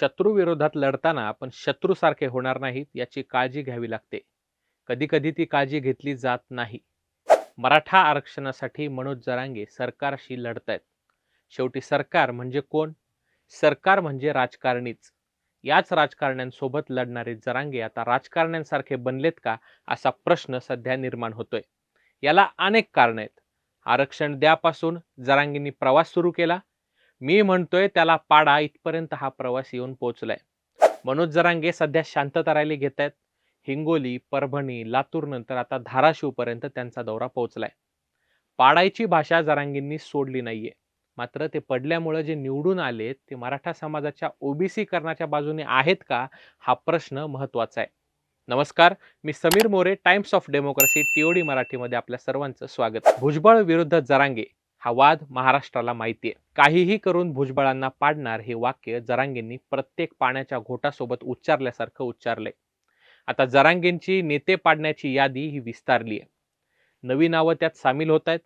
शत्रूविरोधात लढताना आपण शत्रूसारखे होणार नाहीत याची काळजी घ्यावी लागते. कधी कधी ती काळजी घेतली जात नाही. मराठा आरक्षणासाठी मनोज जरांगे सरकारशी लढतायत. शेवटी सरकार म्हणजे कोण? सरकार म्हणजे राजकारणीच. याच राजकारण्यांसोबत लढणारे जरांगे आता राजकारण्यांसारखे बनलेत का असा प्रश्न सध्या निर्माण होतोय. याला अनेक कारण आहेत. आरक्षण द्यापासून जरांगींनी प्रवास सुरू केला मी म्हणतोय त्याला पाडा इथपर्यंत हा प्रवास येऊन पोहोचलाय मनोज जरांगे सध्या शांतता रॅली घेत आहेत हिंगोली परभणी लातूर नंतर आता धाराशिवपर्यंत त्यांचा दौरा पोहोचलाय पाडायची भाषा जरांगेंनी सोडली नाहीये. मात्र ते पडल्यामुळे जे निवडून आलेत ते मराठा समाजाच्या ओबीसी करण्याच्या बाजूने आहेत का हा प्रश्न महत्त्वाचा आहे. नमस्कार मी Sameer More Times of Democracy TOD मराठीमध्ये आपल्या सर्वांचं स्वागत. भुजबळ विरुद्ध जरांगे हा वाद महाराष्ट्राला माहिती आहे काहीही करून भुजबळांना पाडणार हे वाक्य जरांगेंनी प्रत्येक पाण्याच्या घोटासोबत उच्चारल्यासारखं उच्चारलंय. आता जरांगेंची नेते पाडण्याची यादी ही विस्तारली आहे नवी नावं त्यात सामील होत आहेत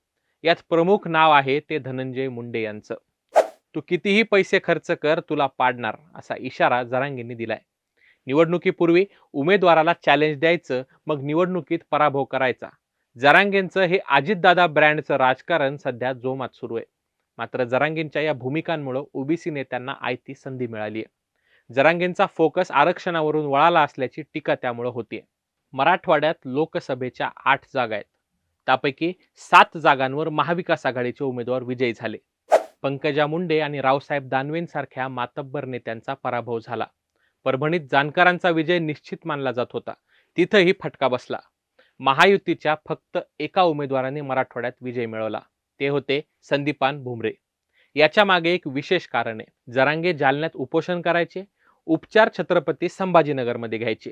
यात प्रमुख नाव आहे ते धनंजय मुंडे यांचं. तू कितीही पैसे खर्च कर तुला पाडणार असा इशारा जरांगेंनी दिलाय. निवडणुकीपूर्वी उमेदवाराला चॅलेंज द्यायचं मग निवडणुकीत पराभव करायचा. जरांगेंचं हे अजितदादा ब्रँडचं राजकारण सध्या जोमात सुरू आहे. मात्र जरांगेंच्या या भूमिकांमुळे ओबीसी नेत्यांना आयती संधी मिळाली आहे. जरांगेंचा फोकस आरक्षणावरून वळाला असल्याची टीका त्यामुळे होतीये. मराठवाड्यात लोकसभेच्या आठ जागा आहेत. त्यापैकी सात जागांवर महाविकास आघाडीचे उमेदवार विजयी झाले. पंकजा मुंडे आणि रावसाहेब दानवेंसारख्या मातब्बर नेत्यांचा पराभव झाला. परभणीत जानकरांचा विजय निश्चित मानला जात होता. तिथंही फटका बसला. महायुतीच्या फक्त एका उमेदवाराने मराठवाड्यात विजय मिळवला. ते होते संदीपान भुमरे. याच्या मागे एक विशेष कारण आहे. जरांगे जालन्यात उपोषण करायचे उपचार छत्रपती संभाजीनगरमध्ये घ्यायचे.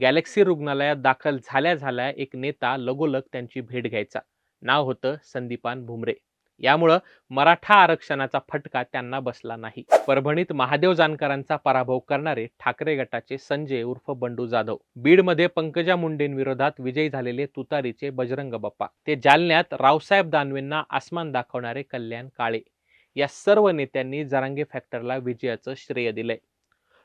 गॅलेक्सी रुग्णालयात दाखल झाल्या झाल्या एक नेता लगोलग त्यांची भेट घ्यायचा. नाव होतं संदीपान भुमरे. यामुळं मराठा आरक्षणाचा फटका त्यांना बसला नाही. परभणीत महादेव जानकरांचा पराभव करणारे ठाकरे गटाचे संजय उर्फ बंडू जाधव. बीडमध्ये पंकजा मुंडेंविरोधात विजयी झालेले तुतारीचे बजरंग बाप्पा. ते जालन्यात रावसाहेब दानवेंना आसमान दाखवणारे कल्याण काळे. या सर्व नेत्यांनी जरांगे फॅक्टरला विजयाचं श्रेय दिलंय.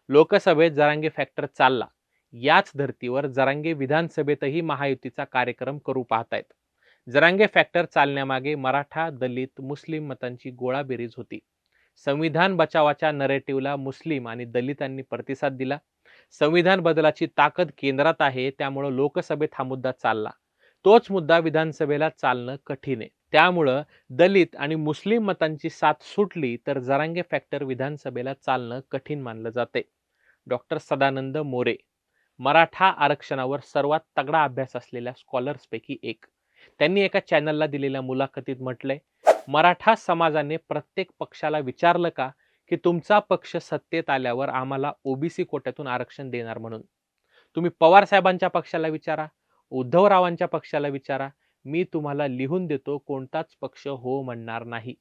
लोकसभेत जरांगे फॅक्टर चालला. याच धर्तीवर जरांगे विधानसभेतही महायुतीचा कार्यक्रम करू पाहतायत. जरांगे फॅक्टर चालण्यामागे मराठा दलित मुस्लिम मतांची गोळाबेरीज होती. संविधान बचावाच्या नरेटिव्हला मुस्लिम आणि दलितांनी प्रतिसाद दिला. संविधान बदलाची ताकद केंद्रात आहे त्यामुळं लोकसभेत हा मुद्दा चालला. तोच मुद्दा विधानसभेला चालणं कठीण आहे. त्यामुळं दलित आणि मुस्लिम मतांची साथ सुटली तर जरांगे फॅक्टर विधानसभेला चालणं कठीण मानलं जाते. डॉक्टर सदानंद मोरे मराठा आरक्षणावर सर्वात तगडा अभ्यास असलेल्या स्कॉलर्सपैकी एक. त्यांनी एका चॅनलला दिलेल्या मुलाखतीत म्हटलंय मराठा समाजाने प्रत्येक पक्षाला विचारलं का की तुमचा पक्ष सत्तेत आल्यावर आम्हाला ओबीसी कोट्यातून आरक्षण देणार म्हणून? तुम्ही पवार साहेबांच्या पक्षाला विचारा उद्धवरावांच्या पक्षाला विचारा मी तुम्हाला लिहून देतो कोणताच पक्ष हो म्हणणार नाही.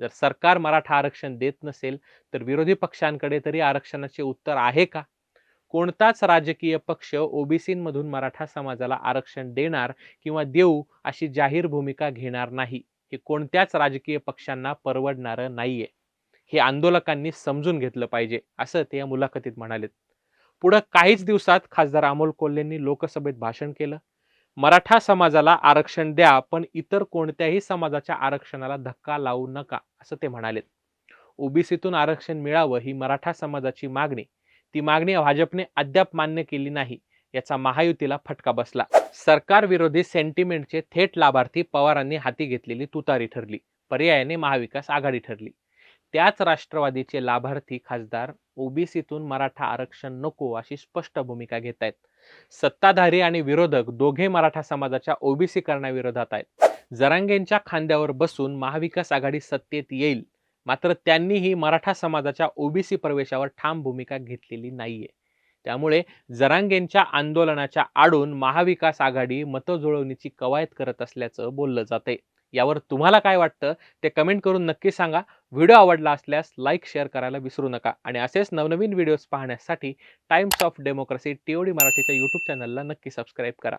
जर सरकार मराठा आरक्षण देत नसेल तर विरोधी पक्षांकडे तरी आरक्षणाचे उत्तर आहे का? कोणताच राजकीय पक्ष ओबीसीमधून मराठा समाजाला आरक्षण देणार किंवा देऊ अशी जाहीर भूमिका घेणार नाही. हे कोणत्याच राजकीय पक्षांना परवडणारं नाहीये. हे आंदोलकांनी समजून घेतलं पाहिजे असं ते या मुलाखतीत म्हणालेत. पुढं काहीच दिवसात खासदार अमोल कोल्हेंनी लोकसभेत भाषण केलं. मराठा समाजाला आरक्षण द्या पण इतर कोणत्याही समाजाच्या आरक्षणाला धक्का लावू नका असं ते म्हणालेत. ओबीसीतून आरक्षण मिळावं ही मराठा समाजाची मागणी ती मागणी भाजपने अद्याप मान्य केली नाही याचा महायुतीला फटका बसला. सरकार विरोधी सेंटिमेंटचे थेट लाभार्थी पवारांनी हाती घेतलेली तुतारी ठरली पर्यायाने महाविकास आघाडी ठरली. त्याच राष्ट्रवादीचे लाभार्थी खासदार ओबीसीतून मराठा आरक्षण नको अशी स्पष्ट भूमिका घेत आहेत. सत्ताधारी आणि विरोधक दोघे मराठा समाजाच्या ओबीसी करण्याविरोधात आहेत. जरांगेंच्या खांद्यावर बसून महाविकास आघाडी सत्तेत येईल मात्र त्यांनीही मराठा समाजाच्या ओबीसी प्रवेशावर ठाम भूमिका घेतलेली नाहीये. त्यामुळे जरांगेंच्या आंदोलनाच्या आडून महाविकास आघाडी मतजुळवणीची कवायत करत असल्याचं बोललं जाते यावर तुम्हाला काय वाटतं? ते कमेंट करून नक्की सांगा. व्हिडिओ आवडला असल्यास लाईक शेअर करायला विसरू नका. आणि असेच नवनवीन व्हिडिओज पाहण्यासाठी टाइम्स ऑफ डेमोक्रेसी टीओडी मराठीच्या यूट्यूब चॅनलला नक्की सबस्क्राईब करा.